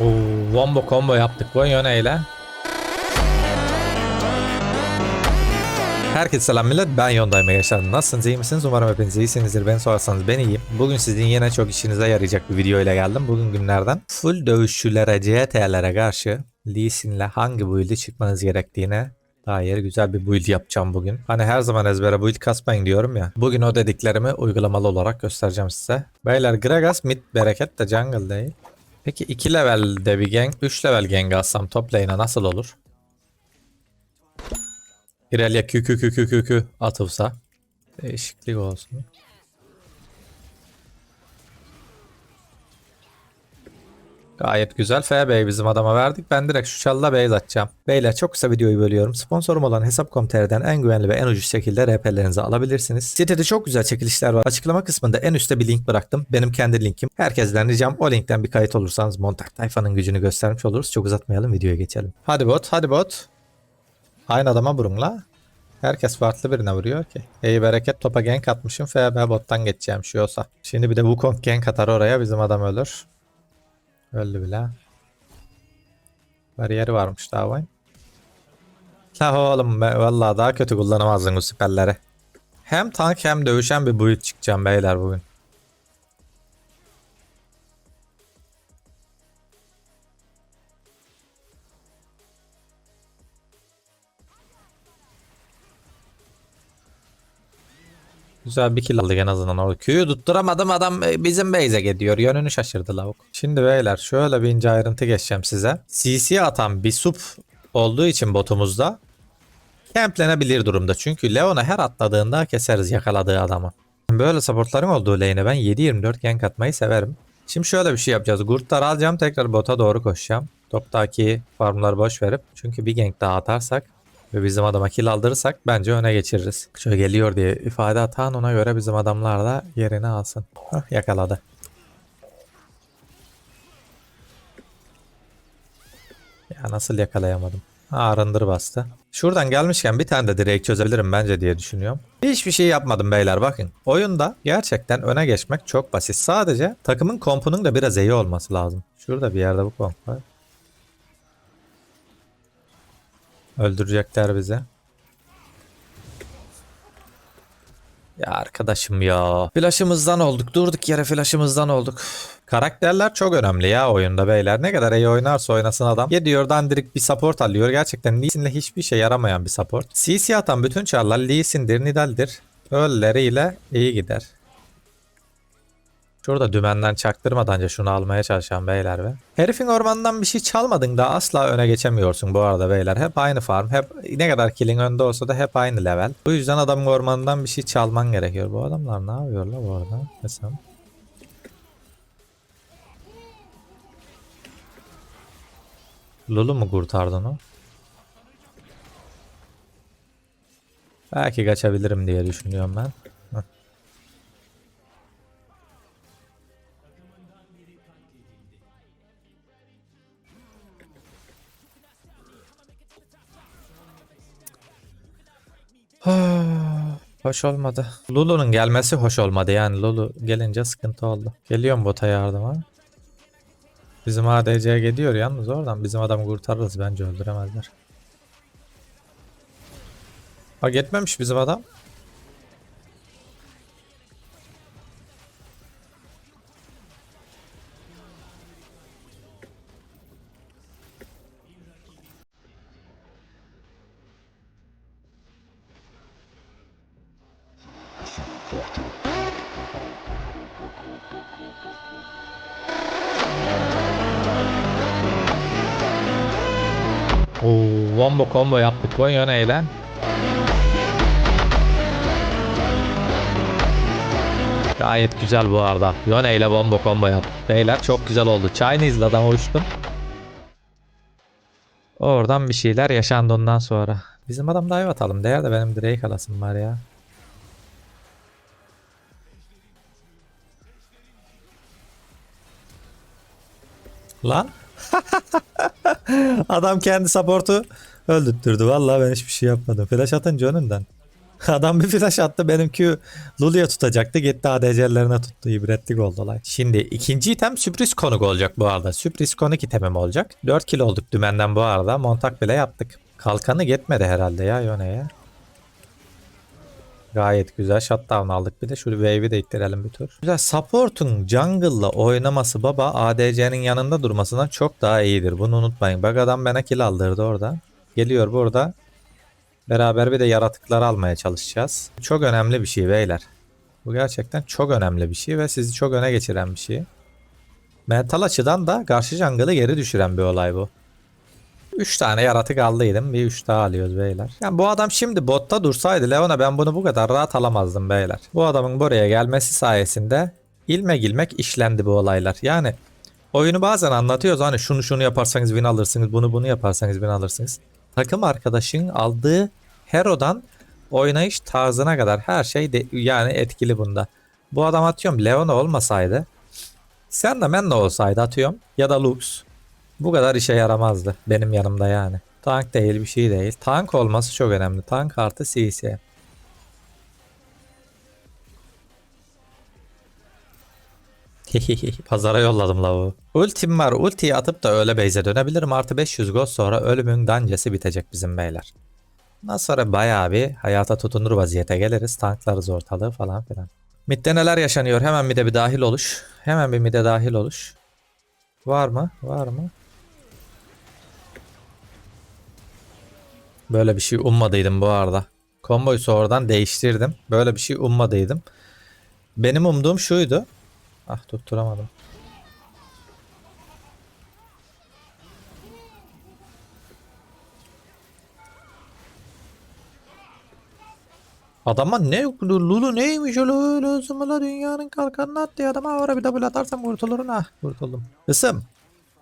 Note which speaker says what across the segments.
Speaker 1: Oo, wombo combo yaptık bu yöneyle. Herkese selam millet ben Yondayım Yaşar. Nasılsınız iyi misiniz? Umarım hepiniz iyisinizdir. Beni sorarsanız ben iyiyim. Bugün sizin yine çok işinize yarayacak bir video ile geldim. Bugün günlerden full dövüşçülere, CT'lere karşı Lee Sin'le hangi build'i çıkmanız gerektiğine dair güzel bir build yapacağım bugün. Hani her zaman ezbere build kasmayın diyorum ya. Bugün o dediklerimi uygulamalı olarak göstereceğim size. Beyler Gragas mid bereket de jungle değil. Peki 2 levelde bir gank, 3 level gank alsam top lane'e nasıl olur? İrelia kü kü kü kü kü kü atılsa. Değişiklik olsun. Gayet güzel. FB'yi bizim adama verdik. Ben direkt şu çalla base atacağım. Beyler çok kısa videoyu bölüyorum. Sponsorum olan Hesap.com.tr'den en güvenli ve en ucuz şekilde RP'lerinizi alabilirsiniz. Sitede çok güzel çekilişler var. Açıklama kısmında en üstte bir link bıraktım. Benim kendi linkim. Herkesten ricam o linkten bir kayıt olursanız montak tayfanın gücünü göstermiş oluruz. Çok uzatmayalım videoya geçelim. Hadi bot hadi bot. Aynı adama vurun la. Herkes farklı birine vuruyor ki. İyi bereket topa gank atmışım. FB bottan geçeceğim şu olsa. Şimdi bir de Wukong gank atar oraya bizim adam ölür. Öldü bile. Bariyeri varmış vay. La oğlum be, vallahi daha kötü kullanamazdın bu siperleri. Hem tank hem dövüşen bir build çıkacağım beyler bugün. Güzel bir kill aldık en azından o Q'yu tutturamadım adam e, bizim base'e gidiyor. Yönünü şaşırdı lavuk. Şimdi beyler şöyle bir ince ayrıntı geçeceğim size. CC atan bir sup olduğu için botumuzda camplenebilir durumda. Çünkü Leon'a her atladığında keseriz yakaladığı adamı. Böyle supportların olduğu lane'e ben 7-24 gank atmayı severim. Şimdi şöyle bir şey yapacağız. Gurtları alacağım tekrar bota doğru koşacağım. Toptaki farmları boş verip çünkü bir gank daha atarsak ve bizim adama kill aldırırsak bence öne geçiririz. Şöyle geliyor diye ifade atan ona göre bizim adamlar da yerini alsın. Hah, yakaladı. Ya nasıl yakalayamadım? Arındır bastı. Şuradan gelmişken bir tane de direkt çözebilirim bence diye düşünüyorum. Hiçbir şey yapmadım beyler bakın. Oyunda gerçekten öne geçmek çok basit. Sadece takımın kompunun da biraz iyi olması lazım. Şurada bir yerde bu komp var. Öldürecekler bizi. Ya arkadaşım ya. Flash'ımızdan olduk. Durduk yere flash'ımızdan olduk. Karakterler çok önemli ya oyunda beyler. Ne kadar iyi oynarsa oynasın adam. Gidiyor dandirik bir support alıyor. Gerçekten Lee Sin'le hiçbir şey yaramayan bir support. CC atan bütün çarlar Lee Sin'dir, Nidal'dir. Ölleriyle iyi gider. Şurada dümenden çaktırmadan önce şunu almaya çalışan beyler ve. Herifin ormanından bir şey çalmadın da asla öne geçemiyorsun bu arada beyler. Hep aynı farm. Hep ne kadar killing önde olsa da hep aynı level. Bu yüzden adamın ormanından bir şey çalman gerekiyor. Bu adamlar ne yapıyorlar bu arada? Mesela. Lulu mu kurtardı onu? Belki kaçabilirim diye düşünüyorum ben. Hoş olmadı. Lulu'nun gelmesi hoş olmadı yani Lulu gelince sıkıntı oldu. Geliyorum bota yardıma. Bizim ADC gidiyor yalnız oradan bizim adamı kurtarırız bence öldüremezler. Ha gitmemiş bizim adam. Oo, wombo combo yaptık bu yöneyle. Gayet güzel bu arada. Yone ile bombo combo yaptık. Beyler çok güzel oldu. Chinese'la uçtum. Oradan bir şeyler yaşandı ondan sonra. Bizim adam dive atalım. Değer de benim Drake alasım var ya. Lan. Adam kendi supportu öldürttürdü. Vallahi ben hiçbir şey yapmadım. Flash atınca önünden. Adam bir flash attı benimki Lulu'ya tutacaktı. Gitti ADC'lerine tuttu. İbretlik oldu olay. Şimdi ikinci item sürpriz konuk olacak bu arada. Sürpriz konuk itemim olacak. 4 kilo olduk dümenden bu arada. Montak bile yaptık. Kalkanı yetmedi herhalde ya Yone'ye. Gayet güzel shutdown aldık. Bir de şu wave'i de ittirelim bir tur. Güzel. Support'un jungle'la oynaması baba ADC'nin yanında durmasından çok daha iyidir. Bunu unutmayın. Bak adam bana kill aldırdı orada. Geliyor burada. Beraber bir de yaratıkları almaya çalışacağız. Çok önemli bir şey beyler. Bu gerçekten çok önemli bir şey ve sizi çok öne geçiren bir şey. Mental açıdan da karşı jungle'ı geri düşüren bir olay bu. 3 tane yaratık aldıydım. Bir 3 daha alıyoruz beyler. Yani bu adam şimdi botta dursaydı Leona ben bunu bu kadar rahat alamazdım beyler. Bu adamın buraya gelmesi sayesinde ilmek ilmek işlendi bu olaylar. Yani oyunu bazen anlatıyoruz hani şunu şunu yaparsanız win alırsınız, bunu bunu yaparsanız win alırsınız. Takım arkadaşın aldığı hero'dan oynayış tarzına kadar her şey de, yani etkili bunda. Bu adam atıyorum Leona olmasaydı sen de men de olsaydı atıyorum ya da Lux bu kadar işe yaramazdı benim yanımda yani. Tank değil bir şey değil. Tank olması çok önemli. Tank artı CC. Pazara yolladım lavuğu. Ultim var. Ultiyi atıp da öyle base'e dönebilirim. Artı 500 gol sonra ölümün dancesi bitecek bizim beyler. Ondan sonra bayağı bir hayata tutunur vaziyete geliriz. Tanklarız ortalığı falan filan. Mid'de neler yaşanıyor? Hemen mid'e bir dahil oluş. Hemen bir mid'e dahil oluş. Var mı? Var mı? Böyle bir şey ummadıydım bu arada. Komboyu sonradan değiştirdim. Böyle bir şey ummadıydım. Benim umduğum şuydu. Ah tutturamadım. Adama ne Lulu neymiş öyle öyle dünyanın kalkanını attı adama oraya bir double atarsam kurtulurum ha kurtuldum. Isım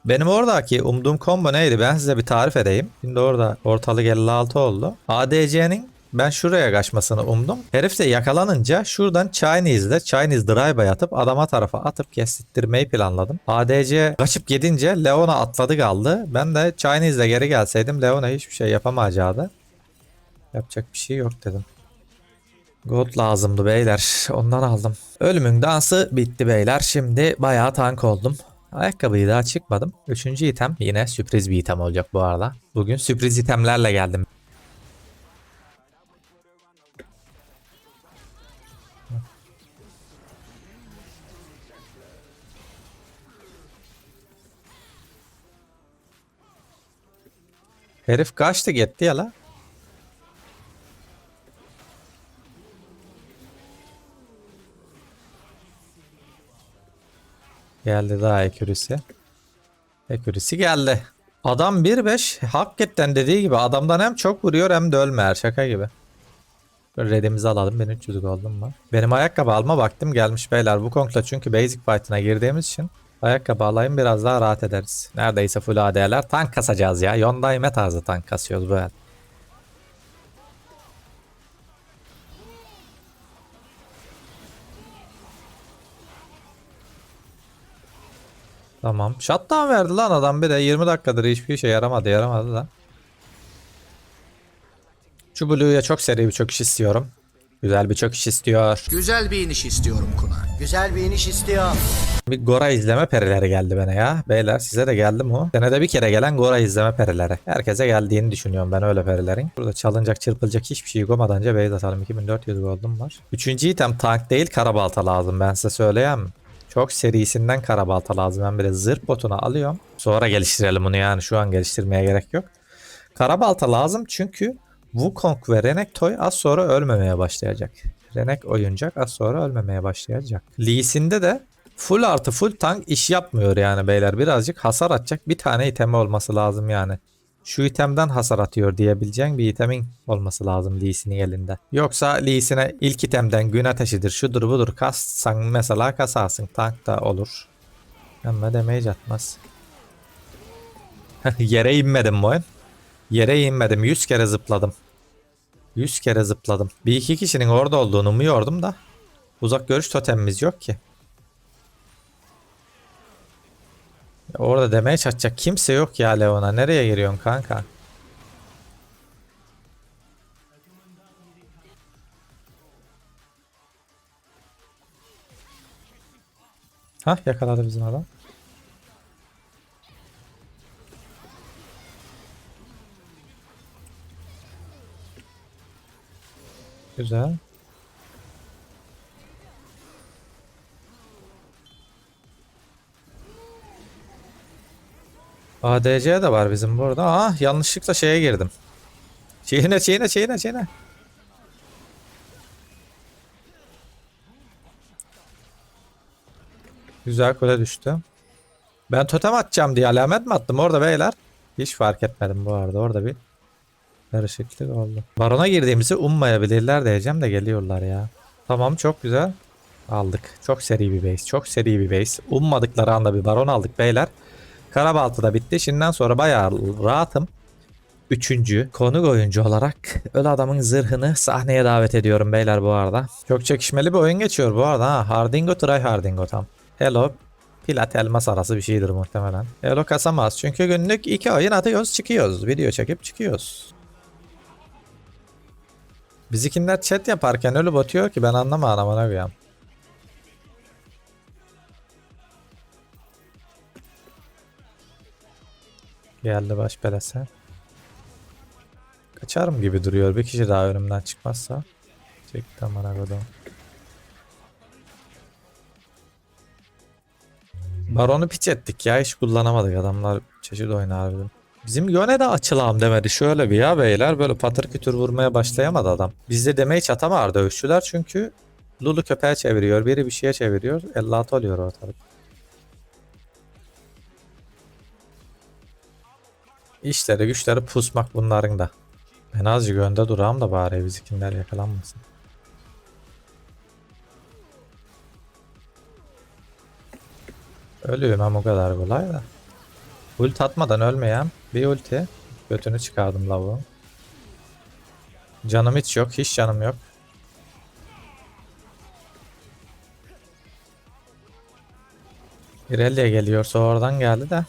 Speaker 1: benim oradaki umduğum combo neydi ben size bir tarif edeyim. Şimdi orada ortalık 56 oldu. ADC'nin ben şuraya kaçmasını umdum. Herif de yakalanınca şuradan Chinese'de Chinese drive'a yatıp adama tarafa atıp kestirmeyi planladım. ADC kaçıp gidince Leona atladı kaldı. Ben de Chinese'de geri gelseydim Leona hiçbir şey yapamayacaktı. Yapacak bir şey yok dedim. Gold lazımdı beyler. Ondan aldım. Ölümün dansı bitti beyler. Şimdi bayağı tank oldum. Ayakkabıyı daha çıkmadım. Üçüncü item yine sürpriz bir item olacak bu arada. Bugün sürpriz itemlerle geldim. Herif kaçtı gitti ya la. Geldi daha ekürisi. Ekürisi geldi. Adam 1-5 hakikaten dediği gibi adamdan hem çok vuruyor hem de ölmeyer şaka gibi. Redimizi alalım. Benim 300 gold'um var. Benim ayakkabı alma vaktim gelmiş beyler. Bu konkla çünkü basic fight'ına girdiğimiz için ayakkabı alayım biraz daha rahat ederiz. Neredeyse full AD'ler. Tank kasacağız ya. Yondayme tarzı tank kasıyoruz böyle. Tamam. Shutdown verdi lan adam bir de 20 dakikadır hiçbir işe yaramadı yaramadı da. Şu Blue'ya çok seri bir çöküş istiyorum. Güzel bir çöküş istiyor.
Speaker 2: Güzel bir iniş istiyorum Kuna.
Speaker 3: Güzel bir iniş istiyor.
Speaker 1: Bir Gora izleme perileri geldi bana ya. Beyler size de geldi mi o? Senede bir kere gelen Gora izleme perileri. Herkese geldiğini düşünüyorum ben öyle perilerin. Burada çalınacak çırpılacak hiçbir şey koymadanca base atalım. 2400 gold'um var. Üçüncü item tank değil karabalta lazım ben size söyleyeyim. Çok serisinden karabalta lazım. Ben de zırh botunu alıyorum. Sonra geliştirelim bunu yani şu an geliştirmeye gerek yok. Karabalta lazım çünkü Wukong ve Renektoy az sonra ölmemeye başlayacak. Renek oyuncak az sonra ölmemeye başlayacak. Lee Sin'de de full artı full tank iş yapmıyor yani beyler. Birazcık hasar atacak bir tane itemi olması lazım yani. Şu itemden hasar atıyor diyebileceğin bir itemin olması lazım Lee Sin'in elinde. Yoksa Lee Sin'e ilk itemden gün ateşidir şudur budur kassan mesela kasarsın tank da olur. Ama damage atmaz. Yere inmedim mi oyun? Yere inmedim. 100 kere zıpladım. 100 kere zıpladım. Bir iki kişinin orada olduğunu umuyordum da. Uzak görüş totemimiz yok ki. Orada demeye çalışacak kimse yok ya Leon'a. Nereye giriyorsun kanka? Hah yakaladı bizim adam. Güzel. ADC de var bizim burada. Ah yanlışlıkla şeye girdim. Çiğne çiğne çiğne çiğne. Güzel kule düştü. Ben totem atacağım diye alamet mi attım orada beyler? Hiç fark etmedim bu arada orada bir karışıklık oldu. Barona girdiğimizi ummayabilirler diyeceğim de geliyorlar ya. Tamam çok güzel. Aldık. Çok seri bir base. Çok seri bir base. Ummadıkları anda bir baron aldık beyler. Karabaltı da bitti. Şimdiden sonra bayağı rahatım. Üçüncü konuk oyuncu olarak öl adamın zırhını sahneye davet ediyorum beyler bu arada. Çok çekişmeli bir oyun geçiyor bu arada ha. Hardingo try Hardingo tam. Hello Plat elmas arası bir şeydir muhtemelen. Hello kasamaz çünkü günlük iki oyun atıyoruz çıkıyoruz. Video çekip çıkıyoruz. Bizikinler chat yaparken öyle batıyor ki ben anlamadım amına koyayım. Geldi baş belası. Kaçarım gibi duruyor. Bir kişi daha önümden çıkmazsa. Çekti amına. Baron'u piç ettik ya hiç kullanamadık adamlar çeşit oynar harbiden. Bizim Yone de açılam demedi şöyle bir ya beyler böyle patır kütür vurmaya başlayamadı adam. Bizde demeyi çatamar dövüşçüler çünkü Lulu köpeğe çeviriyor biri bir şeye çeviriyor 56 oluyor ortalık. İşleri güçleri pusmak bunların da. Ben azıcık önde durağım da bari bizimkiler yakalanmasın. Ölüyorum o kadar kolay da. Ulti atmadan ölmeyen bir ulti. Götünü çıkardım lavuğun. Canım hiç yok. Hiç canım yok. Irelia geliyorsa oradan geldi de.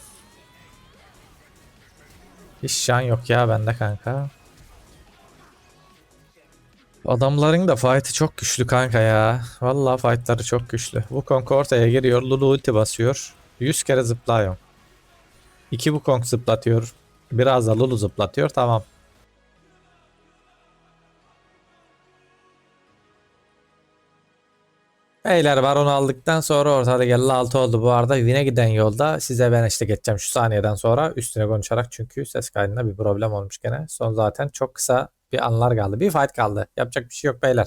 Speaker 1: Hiç şan yok ya bende kanka. Adamların da fight'ı çok güçlü kanka ya. Vallahi fight'ları çok güçlü. Wukong ortaya giriyor. Lulu ulti basıyor. 100 kere zıplıyor. 2 Wukong zıplatıyor. Biraz da Lulu zıplatıyor. Tamam. Beyler Baron'u aldıktan sonra ortada 56 oldu bu arada. Win'e giden yolda size ben işte geçeceğim şu saniyeden sonra üstüne konuşarak çünkü ses kaydında bir problem olmuş gene. Son zaten çok kısa bir anlar kaldı. Bir fight kaldı. Yapacak bir şey yok beyler.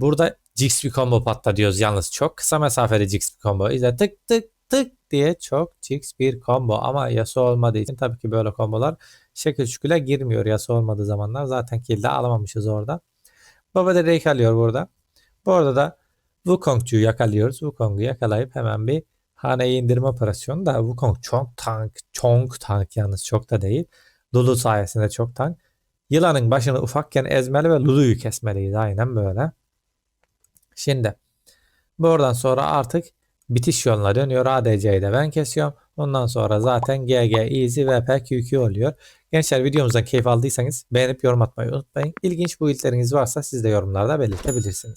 Speaker 1: Burada Jix bir combo patla diyoruz yalnız çok kısa mesafeli Jix bir combo. İşte tık tık tık diye çok Jix bir combo ama Yasuo olmadığı için tabii ki böyle kombolar şekil şüküle girmiyor Yasuo olmadığı zamanlar. Zaten kill de alamamışız orada. Baba Drake alıyor burada. Bu arada da Wukong'cuyu yakalıyoruz. Wukong'u yakalayıp hemen bir haneye indirme operasyonu da Wukong çok tank, çok tank yalnız çok da değil. Lulu sayesinde çok tank. Yılanın başını ufakken ezmeli ve Lulu'yu kesmeliydi. Aynen böyle. Şimdi buradan sonra artık bitiş yoluna dönüyor. ADC'yi de ben kesiyorum. Ondan sonra zaten GG, Easy, VP, QQ oluyor. Gençler videomuzdan keyif aldıysanız beğenip yorum atmayı unutmayın. İlginç bu ilkleriniz varsa siz de yorumlarda belirtebilirsiniz.